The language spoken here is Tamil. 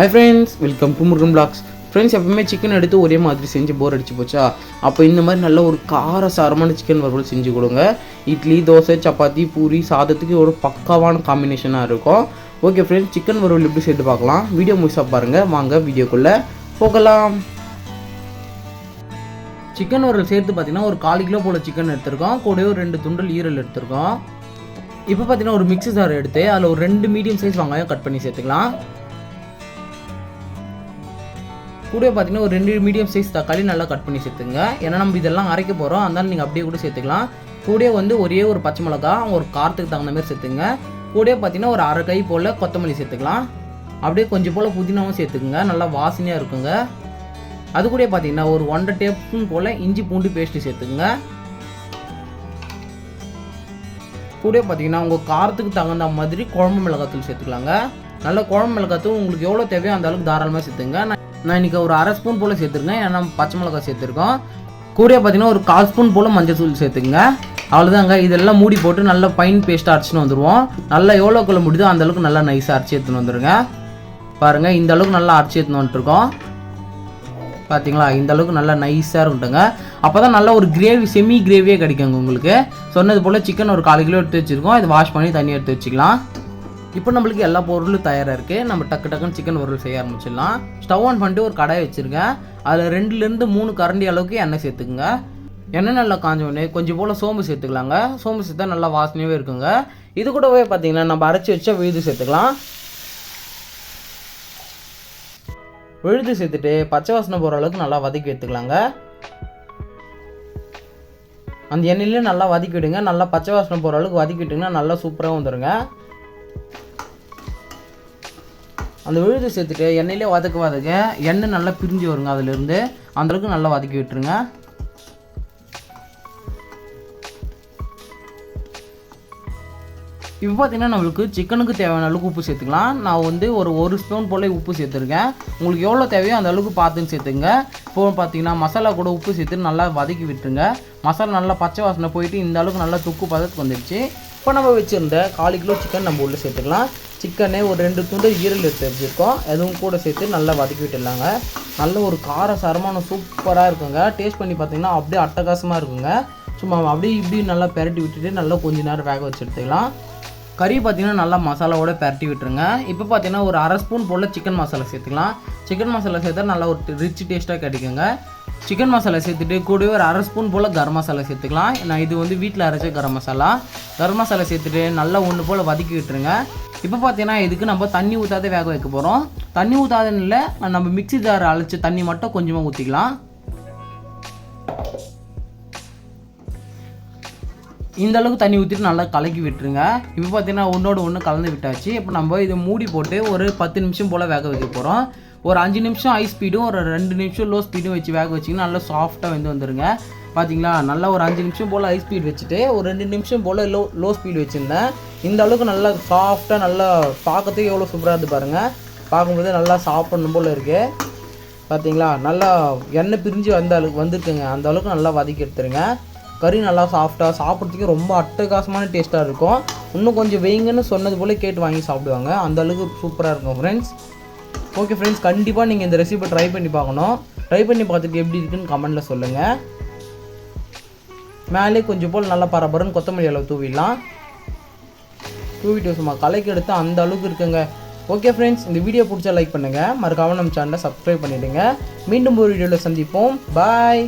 Hi friends welcome to Murugan blogs friends எப்பவுமே சிக்கன் எடுத்து ஒரே மாதிரி செஞ்சு போர் அடிச்சு போச்சா? அப்போ இந்த மாதிரி நல்ல ஒரு கார சாரமான சிக்கன் வறுவல் செஞ்சு கொடுங்க. இட்லி தோசை சப்பாத்தி பூரி சாதத்துக்கு ஒரு பக்காவான காம்பினேஷனாக இருக்கும். ஓகே ஃப்ரெண்ட்ஸ் சிக்கன் வறுவல் எப்படி சேர்த்து பார்க்கலாம்? வீடியோ முழுசாக பாருங்கள் வாங்க வீடியோக்குள்ளே போகலாம். சிக்கன் வறுவல் சேர்த்து பார்த்தீங்கன்னா ஒரு கால் கிலோ போல் சிக்கன் எடுத்திருக்கோம். கூடவே ஒரு ரெண்டு துண்டல் ஈரல் எடுத்திருக்கோம். இப்போ பார்த்தீங்கன்னா ஒரு மிக்ஸி ஜார் எடுத்து அதில் ஒரு ரெண்டு மீடியம் சைஸ் வெங்காயம் கட் பண்ணி சேர்த்துக்கலாம். கூட பார்த்தீங்கன்னா ஒரு ரெண்டு மீடியம் சைஸ் தக்காளி நல்லா கட் பண்ணி சேர்த்துங்க. ஏன்னா நம்ம இதெல்லாம் அரைக்க போகிறோம் அதனால் நீங்கள் அப்படியே கூட சேர்த்துக்கலாம். கூட வந்து ஒரே ஒரு பச்சை மிளகா ஒரு காரத்துக்கு தகுந்த மாதிரி சேர்த்துங்க. கூட பார்த்தீங்கன்னா ஒரு அரை கை போல் கொத்தமல்லி சேர்த்துக்கலாம். அப்படியே கொஞ்சம் போல் புதினாவும் சேர்த்துக்குங்க. நல்லா வாசனையாக இருக்குங்க. அது கூட பார்த்தீங்கன்னா ஒரு ஒன்றரை டேபிள் ஸ்பூன் போல் இஞ்சி பூண்டு பேஸ்ட்டு சேர்த்துக்குங்க. கூட பார்த்தீங்கன்னா உங்கள் காரத்துக்கு தகுந்த மாதிரி குழம்பு மிளகாத்தூள் சேர்த்துக்கலாங்க. நல்ல குழம்பு மிளகாத்தூள் உங்களுக்கு எவ்வளோ தேவையோ அந்த அளவுக்கு தாராளமாக சேர்த்துங்க. நான் இன்றைக்கி ஒரு அரை ஸ்பூன் போல் சேர்த்துருக்கேன். ஏன்னா பச்சை மிளகாய் சேர்த்துருக்கோம். கூட பார்த்தீங்கன்னா ஒரு கால் ஸ்பூன் போல் மஞ்சள் தூள் சேர்த்துக்கோங்க. அவ்வளோதாங்க இதெல்லாம் மூடி போட்டு நல்லா ஃபைன் பேஸ்ட்டாக அரைச்சின்னு வந்துடுவோம் நல்லா எவ்வளோக்குள்ள முடியுதோ அந்த அளவுக்கு நல்லா நைஸாக அரைச்சி எடுத்துன்னு வந்துடுங்க பாருங்கள் இந்த அளவுக்கு நல்லா அரைச்சி எடுத்துன்னு வந்துட்டுருக்கோம். பார்த்தீங்களா இந்த அளவுக்கு நல்லா நைஸாக இருக்கட்டுங்க அப்போ தான் நல்ல ஒரு கிரேவி செமி கிரேவியே கிடைக்குங்க உங்களுக்கு. சொன்னது போல் சிக்கன் ஒரு கால் கிலோ எடுத்து வச்சுருக்கோம். இது வாஷ் பண்ணி தண்ணி எடுத்து வச்சுக்கலாம். இப்போ நம்மளுக்கு எல்லா பொருளும் தயாராக இருக்குது நம்ம டக்கு டக்குன்னு சிக்கன் பொருள் செய்ய ஆரம்பிச்சிடலாம். ஸ்டவ் ஆன் பண்ணிட்டு ஒரு கடாய் வச்சுருக்கேன் அதில் ரெண்டுலேருந்து மூணு கரண்டி அளவுக்கு எண்ணெய் சேர்த்துக்குங்க. எண்ணெய் நல்லா காஞ்ச உடனே கொஞ்சம் போல் சோம்பு சேர்த்துக்கலாங்க. சோம்பு சேர்த்தா நல்லா வாசனையாகவே இருக்குங்க. இது கூடவே பார்த்தீங்கன்னா நம்ம அரைச்சி வச்சா விழுது சேர்த்துக்கலாம். விழுது சேர்த்துட்டு பச்சை வாசனை போகிற அளவுக்கு நல்லா வதக்கி எடுத்துக்கலாங்க. அந்த எண்ணெயிலே நல்லா வதக்கி விடுங்க. நல்லா பச்சை வாசனை போகிற அளவுக்கு வதக்கி விட்டிங்கன்னா நல்லா சூப்பராக வந்துடுங்க அந்த விழுது சேர்த்துட்டு எண்ணெயிலே வதக்க வதக்க எண்ணெய் நல்லா பிரிஞ்சு வருங்க அதுலேருந்து. அந்தளவுக்கு நல்லா வதக்கி விட்டுருங்க. இப்போ பார்த்தீங்கன்னா நம்மளுக்கு சிக்கனுக்கு தேவையான அளவுக்கு உப்பு சேர்த்துக்கலாம். நான் வந்து ஒரு ஒரு ஸ்பூன் போல் உப்பு சேர்த்துருக்கேன். உங்களுக்கு எவ்வளோ தேவையோ அந்த அளவுக்கு பார்த்துன்னு சேர்த்துங்க. இப்போ பார்த்தீங்கன்னா மசாலா கூட உப்பு சேர்த்து நல்லா வதக்கி விட்டுருங்க. மசாலா நல்லா பச்சை வாசனை போயிட்டு இந்த அளவுக்கு நல்லா துக்கு பதத்துக்கு வந்துடுச்சு இப்போ நம்ம வச்சுருந்த காலு கிலோ சிக்கன் நம்ம உள்ளே சேர்த்துக்கலாம். சிக்கனே ஒரு ரெண்டு துண்டு ஈரல் எடுத்து வச்சுருக்கோம். அதுவும் கூட சேர்த்து நல்லா வதக்கி விட்டுடலாங்க. நல்ல ஒரு கார சரமான சூப்பராக இருக்குங்க. டேஸ்ட் பண்ணி பார்த்தீங்கன்னா அப்படியே அட்டகாசமாக இருக்குங்க. சும்மா அப்படியே இப்படி நல்லா பெரட்டி விட்டுட்டு நல்லா கொஞ்ச நேரம் வேக வச்சு எடுத்துக்கலாம். கறி பார்த்தீங்கன்னா நல்லா மசாலாவோட பரட்டி விட்டுருங்க. இப்போ பார்த்தீங்கன்னா ஒரு அரை ஸ்பூன் போல் சிக்கன் மசாலா சேர்த்துக்கலாம். சிக்கன் மசாலா சேர்த்தா நல்லா ஒரு ரிச் டேஸ்ட்டாக கிடைக்குங்க. சிக்கன் மசாலா சேர்த்துட்டு கூடவே ஒரு அரை ஸ்பூன் போல் கரம் மசாலா சேர்த்துக்கலாம். நான் இது வந்து வீட்டில் அரைச்ச கரம் மசாலா. கரம் மசாலா சேர்த்துட்டு நல்லா ஒன்று போல் வதக்கி விட்டுருங்க. இப்போ பார்த்தீங்கன்னா இதுக்கு நம்ம தண்ணி ஊற்றாத வேக வைக்க போகிறோம் தண்ணி ஊற்றாதன்னு இல்லை நம்ம மிக்ஸி ஜார் அழைச்ச தண்ணி மட்டும் கொஞ்சமாக ஊற்றிக்கலாம் இந்த அளவுக்கு தண்ணி ஊற்றிட்டு நல்லா கலக்கி விட்டுருங்க. இப்போ பார்த்தீங்கன்னா ஒன்றோட ஒன்று கலந்து விட்டாச்சு. இப்போ நம்ம இதை மூடி போட்டு ஒரு பத்து நிமிஷம் போல் வேக வைக்க போகிறோம் ஒரு அஞ்சு நிமிஷம் ஹை ஸ்பீடும் ஒரு ரெண்டு நிமிஷம் லோ ஸ்பீடும் வச்சு வேக வச்சிங்கன்னா நல்லா சாஃப்டாக வந்து வந்துடுங்க பார்த்தீங்களா நல்லா ஒரு அஞ்சு நிமிஷம் போல் ஹை ஸ்பீட் வச்சுட்டு ஒரு ரெண்டு நிமிஷம் போல் லோ லோ ஸ்பீட் வச்சுருந்தேன். இந்த அளவுக்கு நல்லா சாஃப்டாக நல்லா பார்க்கறதுக்கு எவ்வளோ சூப்பராக இருந்து பாருங்கள் பார்க்கும்போது நல்லா சாப்பிடணும் போல் இருக்குது பார்த்தீங்களா நல்லா எண்ணெய் பிரிஞ்சு வந்த அளவுக்கு வந்துருக்குங்க. அந்த அளவுக்கு நல்லா வதக்கி எடுத்துருங்க. கறி நல்லா சாஃப்டாக சாப்பிட்றதுக்கு ரொம்ப அட்டகாசமான டேஸ்ட்டாக இருக்கும். இன்னும் கொஞ்சம் வெயிங்கன்னு சொன்னது போல் கேட்டு வாங்கி சாப்பிடுவாங்க. அந்த அளவுக்கு சூப்பராக இருக்கும் ஃப்ரெண்ட்ஸ் ஓகே ஃப்ரெண்ட்ஸ் கண்டிப்பாக நீங்கள் இந்த ரெசிபி ட்ரை பண்ணி பார்க்கணும். ட்ரை பண்ணி பார்த்துட்டு எப்படி இருக்குன்னு கமெண்ட்டில் சொல்லுங்கள் மேலே கொஞ்சம் போல் நல்லா பரபரன்னு கொத்தமல்லி அளவு தூவிடலாம். தூவிட்டு சும்மா கலைக்கு எடுத்து அந்த அளவுக்கு இருக்குங்க. ஓகே ஃப்ரெண்ட்ஸ் இந்த வீடியோ பிடிச்சா லைக் பண்ணுங்கள் மறக்காமல் நம்ம சேனலை சப்ஸ்கிரைப் பண்ணிவிடுங்க மீண்டும் ஒரு வீடியோவில் சந்திப்போம். பாய்